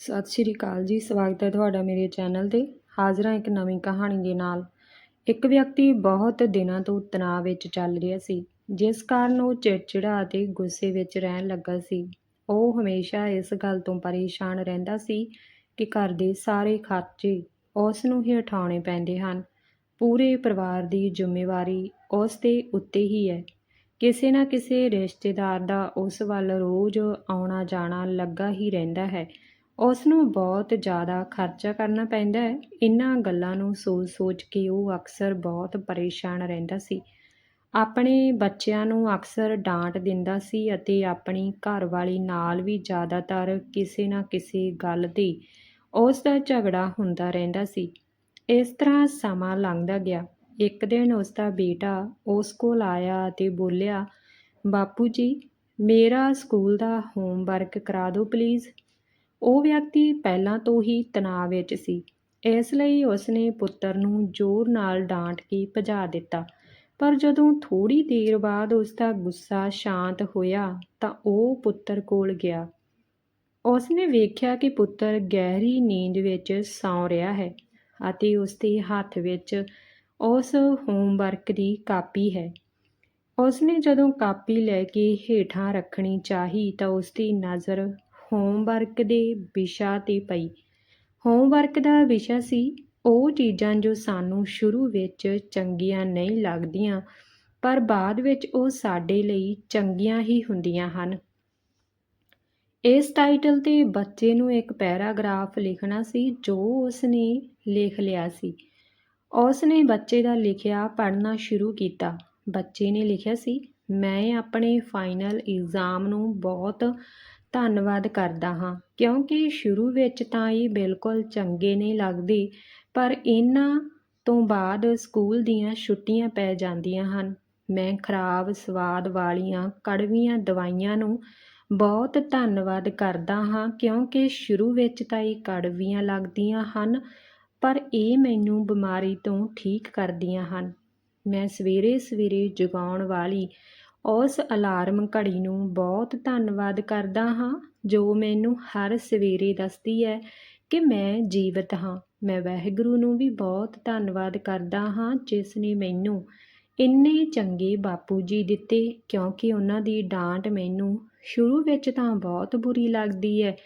ਸਤਿ ਸ਼੍ਰੀ ਅਕਾਲ ਜੀ, ਸਵਾਗਤ ਹੈ ਤੁਹਾਡਾ ਮੇਰੇ ਚੈਨਲ ਤੇ। ਹਾਜ਼ਰਾਂ ਇੱਕ ਨਵੀਂ ਕਹਾਣੀ ਦੇ ਨਾਲ। ਇੱਕ ਵਿਅਕਤੀ ਬਹੁਤ ਦਿਨਾਂ ਤੋਂ ਤਣਾਅ ਵਿੱਚ ਚੱਲ ਰਿਹਾ ਸੀ, ਜਿਸ ਕਾਰਨ ਉਹ ਚਿੜਚਿੜਾ ਅਤੇ ਗੁੱਸੇ ਵਿੱਚ ਰਹਿਣ ਲੱਗਾ ਸੀ। ਉਹ ਹਮੇਸ਼ਾ ਇਸ ਗੱਲ ਤੋਂ ਪਰੇਸ਼ਾਨ ਰਹਿੰਦਾ ਸੀ ਕਿ ਘਰ ਦੇ ਸਾਰੇ ਖਰਚੇ ਉਸ ਨੂੰ ਹੀ ਉਠਾਉਣੇ ਪੈਂਦੇ ਹਨ। ਪੂਰੇ ਪਰਿਵਾਰ ਦੀ ਜ਼ਿੰਮੇਵਾਰੀ ਉਸ ਦੇ ਉੱਤੇ ਹੀ ਹੈ। ਕਿਸੇ ਨਾ ਕਿਸੇ ਰਿਸ਼ਤੇਦਾਰ ਦਾ ਉਸ ਵੱਲ ਰੋਜ਼ ਆਉਣਾ ਜਾਣਾ ਲੱਗਾ ਹੀ ਰਹਿੰਦਾ ਹੈ। ਉਸ ਨੂੰ ਬਹੁਤ ਜ਼ਿਆਦਾ ਖਰਚਾ ਕਰਨਾ ਪੈਂਦਾ ਹੈ। ਇਹਨਾਂ ਗੱਲਾਂ ਨੂੰ ਸੋਚ-ਸੋਚ ਕੇ ਉਹ ਅਕਸਰ ਬਹੁਤ ਪਰੇਸ਼ਾਨ ਰਹਿੰਦਾ ਸੀ। ਆਪਣੇ ਬੱਚਿਆਂ ਨੂੰ ਅਕਸਰ ਡਾਂਟ ਦਿੰਦਾ ਸੀ ਅਤੇ ਆਪਣੀ ਘਰਵਾਲੀ ਨਾਲ ਵੀ ਜ਼ਿਆਦਾਤਰ ਕਿਸੇ ਨਾ ਕਿਸੇ ਗੱਲ 'ਤੇ ਉਸ ਦਾ ਝਗੜਾ ਹੁੰਦਾ ਰਹਿੰਦਾ ਸੀ। ਇਸ ਤਰ੍ਹਾਂ ਸਮਾਂ ਲੰਘਦਾ ਗਿਆ। ਇੱਕ ਦਿਨ ਉਸ ਦਾ ਬੇਟਾ ਉਸ ਕੋਲ ਆਇਆ ਅਤੇ ਬੋਲਿਆ, ਬਾਪੂ ਜੀ, ਮੇਰਾ ਸਕੂਲ ਦਾ ਹੋਮਵਰਕ ਕਰਾ ਦਿਓ, ਪਲੀਜ਼। ਉਹ ਵਿਅਕਤੀ ਪਹਿਲਾਂ ਤੋਂ ਹੀ ਤਣਾਅ ਵਿੱਚ ਸੀ। ਇਸ ਲਈ ਉਸਨੇ ਪੁੱਤਰ ਨੂੰ ਜ਼ੋਰ ਨਾਲ ਡਾਂਟ ਕੇ ਭਜਾ ਦਿੱਤਾ। ਪਰ ਜਦੋਂ ਥੋੜੀ ਦੇਰ ਬਾਅਦ ਉਸਦਾ ਗੁੱਸਾ ਸ਼ਾਂਤ ਹੋਇਆ ਤਾਂ ਉਹ ਪੁੱਤਰ ਕੋਲ ਗਿਆ। ਉਸਨੇ ਵੇਖਿਆ ਕਿ ਪੁੱਤਰ ਗਹਿਰੀ ਨੀਂਦ ਵਿੱਚ ਸੌਂ ਰਿਹਾ ਹੈ ਅਤੇ ਉਸਦੇ ਹੱਥ ਵਿੱਚ ਉਸ ਹੋਮਵਰਕ ਦੀ ਕਾਪੀ ਹੈ। ਉਸਨੇ ਜਦੋਂ ਕਾਪੀ ਲੈ ਕੇ ਹੇਠਾਂ ਰੱਖਣੀ ਚਾਹੀ ਤਾਂ ਉਸਦੀ ਨਜ਼ਰ ਹੋਮਵਰਕ ਦੇ ਵਿਸ਼ਾ 'ਤੇ ਪਈ। ਹੋਮਵਰਕ ਦਾ ਵਿਸ਼ਾ ਸੀ, ਉਹ ਚੀਜ਼ਾਂ ਜੋ ਸਾਨੂੰ ਸ਼ੁਰੂ ਵਿੱਚ ਚੰਗੀਆਂ ਨਹੀਂ ਲੱਗਦੀਆਂ, ਪਰ ਬਾਅਦ ਵਿੱਚ ਉਹ ਸਾਡੇ ਲਈ ਚੰਗੀਆਂ ਹੀ ਹੁੰਦੀਆਂ ਹਨ। ਇਸ ਟਾਈਟਲ 'ਤੇ ਬੱਚੇ ਨੂੰ ਇੱਕ ਪੈਰਾਗ੍ਰਾਫ ਲਿਖਣਾ ਸੀ, ਜੋ ਉਸਨੇ ਲਿਖ ਲਿਆ ਸੀ। ਉਸਨੇ ਬੱਚੇ ਦਾ ਲਿਖਿਆ, ਪੜ੍ਹਨਾ ਸ਼ੁਰੂ ਕੀਤਾ। ਬੱਚੇ ਨੇ ਲਿਖਿਆ ਸੀ, ਮੈਂ ਆਪਣੇ ਫਾਈਨਲ ਇਗਜ਼ਾਮ ਨੂੰ ਬਹੁਤ ਧੰਨਵਾਦ ਕਰਦਾ ਹਾਂ। ਕਿਉਂਕਿ ਸ਼ੁਰੂ ਵਿੱਚ ਤਾਂ ਇਹ ਬਿਲਕੁਲ ਚੰਗੇ ਨਹੀਂ ਲੱਗਦੇ, ਪਰ ਇਹਨਾਂ ਤੋਂ ਬਾਅਦ ਸਕੂਲ ਦੀਆਂ ਛੁੱਟੀਆਂ ਪੈ ਜਾਂਦੀਆਂ ਹਨ। ਮੈਂ ਖਰਾਬ ਸਵਾਦ ਵਾਲੀਆਂ ਕੜਵੀਆਂ ਦਵਾਈਆਂ ਨੂੰ ਬਹੁਤ ਧੰਨਵਾਦ ਕਰਦਾ ਹਾਂ, ਕਿਉਂਕਿ ਸ਼ੁਰੂ ਵਿੱਚ ਤਾਂ ਇਹ ਕੜਵੀਆਂ ਲੱਗਦੀਆਂ ਹਨ, ਪਰ ਇਹ ਮੈਨੂੰ ਬਿਮਾਰੀ ਤੋਂ ਠੀਕ ਕਰਦੀਆਂ ਹਨ। ਮੈਂ ਸਵੇਰੇ ਸਵੇਰੇ ਜਗਾਉਣ ਵਾਲੀ ਉਸ ਅਲਾਰਮ ਘੜੀ ਨੂੰ ਬਹੁਤ ਧੰਨਵਾਦ ਕਰਦਾ ਹਾਂ, ਜੋ ਮੈਨੂੰ ਹਰ ਸਵੇਰੇ ਦੱਸਦੀ ਹੈ ਕਿ ਮੈਂ ਜੀਵਤ ਹਾਂ। ਮੈਂ ਵਾਹਿਗੁਰੂ ਨੂੰ ਵੀ ਬਹੁਤ ਧੰਨਵਾਦ ਕਰਦਾ ਹਾਂ, ਜਿਸ ਨੇ ਮੈਨੂੰ ਇੰਨੇ ਚੰਗੇ ਬਾਪੂ ਜੀ ਦਿੱਤੇ, ਕਿਉਂਕਿ ਉਹਨਾਂ ਦੀ ਡਾਂਟ ਮੈਨੂੰ ਸ਼ੁਰੂ ਵਿੱਚ ਤਾਂ ਬਹੁਤ ਬੁਰੀ ਲੱਗਦੀ ਹੈ,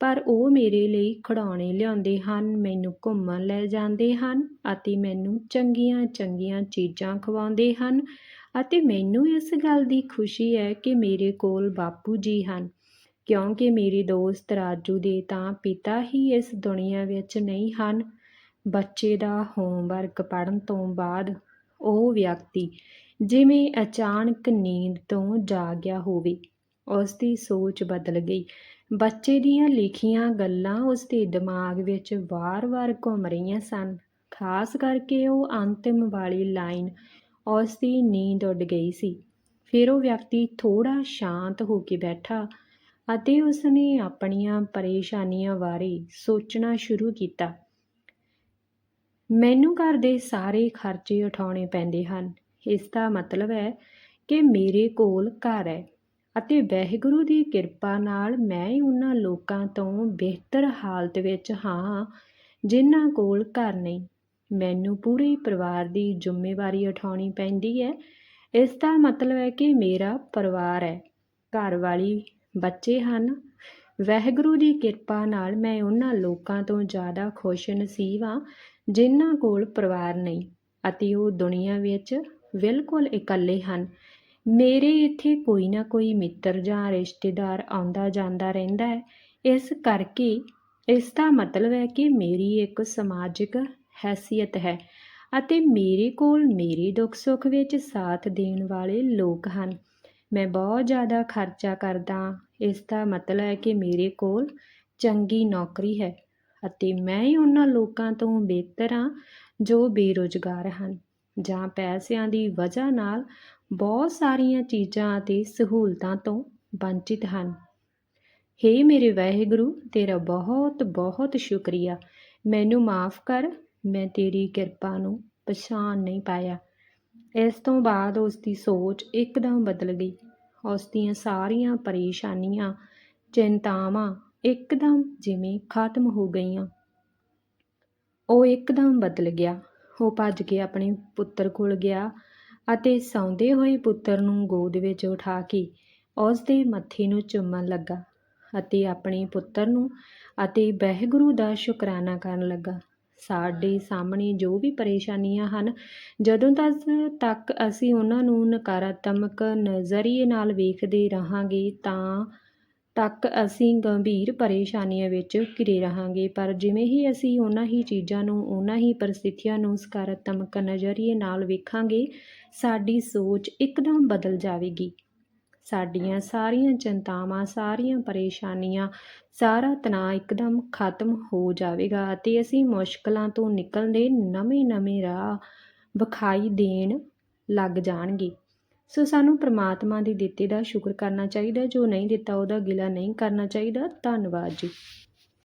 ਪਰ ਉਹ ਮੇਰੇ ਲਈ ਖਿਡੌਣੇ ਲਿਆਉਂਦੇ ਹਨ, ਮੈਨੂੰ ਘੁੰਮਣ ਲੈ ਜਾਂਦੇ ਹਨ ਅਤੇ ਮੈਨੂੰ ਚੰਗੀਆਂ ਚੰਗੀਆਂ ਚੀਜ਼ਾਂ ਖਵਾਉਂਦੇ ਹਨ। ਅਤੇ ਮੈਨੂੰ ਇਸ ਗੱਲ ਦੀ ਖੁਸ਼ੀ ਹੈ ਕਿ ਮੇਰੇ ਕੋਲ ਬਾਪੂ ਜੀ ਹਨ, ਕਿਉਂਕਿ ਮੇਰੇ ਦੋਸਤ ਰਾਜੂ ਦੇ ਤਾਂ ਪਿਤਾ ਹੀ ਇਸ ਦੁਨੀਆ ਵਿੱਚ ਨਹੀਂ ਹਨ। ਬੱਚੇ ਦਾ ਹੋਮਵਰਕ ਪੜ੍ਹਨ ਤੋਂ ਬਾਅਦ ਉਹ ਵਿਅਕਤੀ ਜਿਵੇਂ ਅਚਾਨਕ ਨੀਂਦ ਤੋਂ ਜਾਗਿਆ ਹੋਵੇ ਉਸ ਦੀ ਸੋਚ ਬਦਲ ਗਈ। ਬੱਚੇ ਦੀਆਂ ਲਿਖੀਆਂ ਗੱਲਾਂ ਉਸ ਦੇ ਦਿਮਾਗ ਵਿੱਚ ਵਾਰ-ਵਾਰ ਘੁੰਮ ਰਹੀਆਂ ਸਨ, ਖਾਸ ਕਰਕੇ ਉਹ ਅੰਤਿਮ ਵਾਲੀ ਲਾਈਨ ਉਸ ਦੀ ਨੀਂਦ ਉੱਡ ਗਈ ਸੀ। ਫਿਰ ਉਹ ਵਿਅਕਤੀ ਥੋੜਾ ਸ਼ਾਂਤ ਹੋ ਕੇ ਬੈਠਾ ਅਤੇ ਉਸਨੇ ਆਪਣੀਆਂ ਪਰੇਸ਼ਾਨੀਆਂ ਬਾਰੇ ਸੋਚਣਾ ਸ਼ੁਰੂ ਕੀਤਾ। ਮੈਨੂੰ ਘਰ ਦੇ ਸਾਰੇ ਖਰਚੇ ਉਠਾਉਣੇ ਪੈਂਦੇ ਹਨ। ਇਸ ਦਾ ਮਤਲਬ ਹੈ ਕਿ ਮੇਰੇ ਕੋਲ ਘਰ ਹੈ ਅਤੇ ਵਾਹਿਗੁਰੂ ਦੀ ਕਿਰਪਾ ਨਾਲ ਮੈਂ ਉਹਨਾਂ ਲੋਕਾਂ ਤੋਂ ਬਿਹਤਰ ਹਾਲਤ ਵਿੱਚ ਹਾਂ ਜਿਨ੍ਹਾਂ ਕੋਲ ਘਰ ਨਹੀਂ। ਮੈਨੂੰ ਪੂਰੇ ਪਰਿਵਾਰ ਦੀ ਜ਼ਿੰਮੇਵਾਰੀ ਉਠਾਉਣੀ ਪੈਂਦੀ ਹੈ। ਇਸ ਦਾ ਮਤਲਬ ਹੈ ਕਿ ਮੇਰਾ ਪਰਿਵਾਰ ਹੈ। ਘਰ ਵਾਲੀ, ਬੱਚੇ ਹਨ। ਵਾਹਿਗੁਰੂ ਦੀ ਕਿਰਪਾ ਨਾਲ ਮੈਂ ਉਹਨਾਂ ਲੋਕਾਂ ਤੋਂ ਜ਼ਿਆਦਾ ਖੁਸ਼ ਨਸੀਬ ਹਾਂ, ਜਿਨ੍ਹਾਂ ਕੋਲ ਪਰਿਵਾਰ ਨਹੀਂ ਅਤੇ ਉਹ ਦੁਨੀਆ ਵਿੱਚ ਬਿਲਕੁਲ ਇਕੱਲੇ ਹਨ। ਮੇਰੇ ਇੱਥੇ ਕੋਈ ਨਾ ਕੋਈ ਮਿੱਤਰ ਜਾਂ ਰਿਸ਼ਤੇਦਾਰ ਆਉਂਦਾ ਜਾਂਦਾ ਰਹਿੰਦਾ ਹੈ। ਇਸ ਕਰਕੇ, ਇਸ ਦਾ ਮਤਲਬ ਹੈ ਕਿ ਮੇਰੀ ਇੱਕ ਸਮਾਜਿਕ ਹੈਸੀਅਤ ਹੈ। ਅਤੇ ਮੇਰੇ ਕੋਲ ਮੇਰੇ ਦੁੱਖ ਸੁੱਖ ਵਿੱਚ ਸਾਥ ਦੇਣ ਵਾਲੇ ਲੋਕ ਹਨ। ਮੈਂ ਬਹੁਤ ਜ਼ਿਆਦਾ ਖਰਚਾ ਕਰਦਾ ਇਸ ਦਾ ਮਤਲਬ ਹੈ ਕਿ ਮੇਰੇ ਕੋਲ ਚੰਗੀ ਨੌਕਰੀ ਹੈ ਅਤੇ ਮੈਂ ਹੀ ਉਹਨਾਂ ਲੋਕਾਂ ਤੋਂ ਬਿਹਤਰ ਹਾਂ ਜੋ ਬੇਰੁਜ਼ਗਾਰ ਹਨ ਜਾਂ ਪੈਸਿਆਂ ਦੀ ਵਜ੍ਹਾ ਨਾਲ ਬਹੁਤ ਸਾਰੀਆਂ ਚੀਜ਼ਾਂ ਅਤੇ ਸਹੂਲਤਾਂ ਤੋਂ ਵੰਚਿਤ ਹਨ। ਹੇ ਮੇਰੇ ਵਾਹਿਗੁਰੂ, ਤੇਰਾ ਬਹੁਤ ਬਹੁਤ ਸ਼ੁਕਰੀਆ। ਮੈਨੂੰ ਮਾਫ ਕਰ ਮੈਂ ਤੇਰੀ ਕਿਰਪਾ ਨੂੰ ਪਛਾਣ ਨਹੀਂ ਪਾਇਆ। ਇਸ ਤੋਂ ਬਾਅਦ ਉਸ ਦੀ ਸੋਚ ਇੱਕਦਮ ਬਦਲ ਗਈ। ਉਸ ਦੀਆਂ ਸਾਰੀਆਂ ਪਰੇਸ਼ਾਨੀਆਂ, ਚਿੰਤਾਵਾਂ ਇੱਕਦਮ ਜਿਵੇਂ ਖਤਮ ਹੋ ਗਈਆਂ। ਉਹ ਇੱਕਦਮ ਬਦਲ ਗਿਆ। ਉਹ ਭੱਜ ਕੇ ਆਪਣੇ ਪੁੱਤਰ ਕੋਲ ਗਿਆ ਅਤੇ ਸੌਂਦੇ ਹੋਏ ਪੁੱਤਰ ਨੂੰ ਗੋਦ ਵਿੱਚ ਉਠਾ ਕੇ ਉਸ ਦੇ ਮੱਥੇ ਨੂੰ ਚੁੰਮਣ ਲੱਗਾ ਅਤੇ ਆਪਣੇ ਪੁੱਤਰ ਨੂੰ ਅਤੇ ਵਾਹਿਗੁਰੂ ਦਾ ਸ਼ੁਕਰਾਨਾ ਕਰਨ ਲੱਗਾ। ਸਾਡੇ ਸਾਹਮਣੇ ਜੋ ਵੀ ਪਰੇਸ਼ਾਨੀਆਂ ਹਨ, ਜਦੋਂ ਤੱਕ ਤੱਕ ਅਸੀਂ ਉਹਨਾਂ ਨੂੰ ਨਕਾਰਾਤਮਕ ਨਜ਼ਰੀਏ ਨਾਲ ਵੇਖਦੇ ਰਹਾਂਗੇ, ਤਾਂ ਤੱਕ ਅਸੀਂ ਗੰਭੀਰ ਪਰੇਸ਼ਾਨੀਆਂ ਵਿੱਚ ਘਿਰੇ ਰਹਾਂਗੇ। ਪਰ ਜਿਵੇਂ ਹੀ ਅਸੀਂ ਉਹਨਾਂ ਹੀ ਚੀਜ਼ਾਂ ਨੂੰ, ਉਹਨਾਂ ਹੀ ਪਰਿਸਥਿਤੀਆਂ ਨੂੰ ਸਕਾਰਾਤਮਕ ਨਜ਼ਰੀਏ ਨਾਲ ਵੇਖਾਂਗੇ, ਸਾਡੀ ਸੋਚ ਇੱਕਦਮ ਬਦਲ ਜਾਵੇਗੀ। ਸਾਡੀਆਂ ਸਾਰੀਆਂ ਚਿੰਤਾਵਾਂ, ਸਾਰੀਆਂ ਪਰੇਸ਼ਾਨੀਆਂ, ਸਾਰਾ ਤਣਾਅ ਇੱਕਦਮ ਖਤਮ ਹੋ ਜਾਵੇਗਾ ਅਤੇ ਅਸੀਂ ਮੁਸ਼ਕਲਾਂ ਤੋਂ ਨਿਕਲਦੇ ਨਵੇਂ-ਨਵੇਂ ਰਾਹ ਵਿਖਾਈ ਦੇਣ ਲੱਗ ਜਾਣਗੇ। ਸੋ ਸਾਨੂੰ ਪ੍ਰਮਾਤਮਾ ਦੀ ਦਿੱਤੇ ਦਾ ਸ਼ੁਕਰ ਕਰਨਾ ਚਾਹੀਦਾ, ਜੋ ਨਹੀਂ ਦਿੱਤਾ ਉਹਦਾ ਗਿਲਾ ਨਹੀਂ ਕਰਨਾ ਚਾਹੀਦਾ। ਧੰਨਵਾਦ ਜੀ।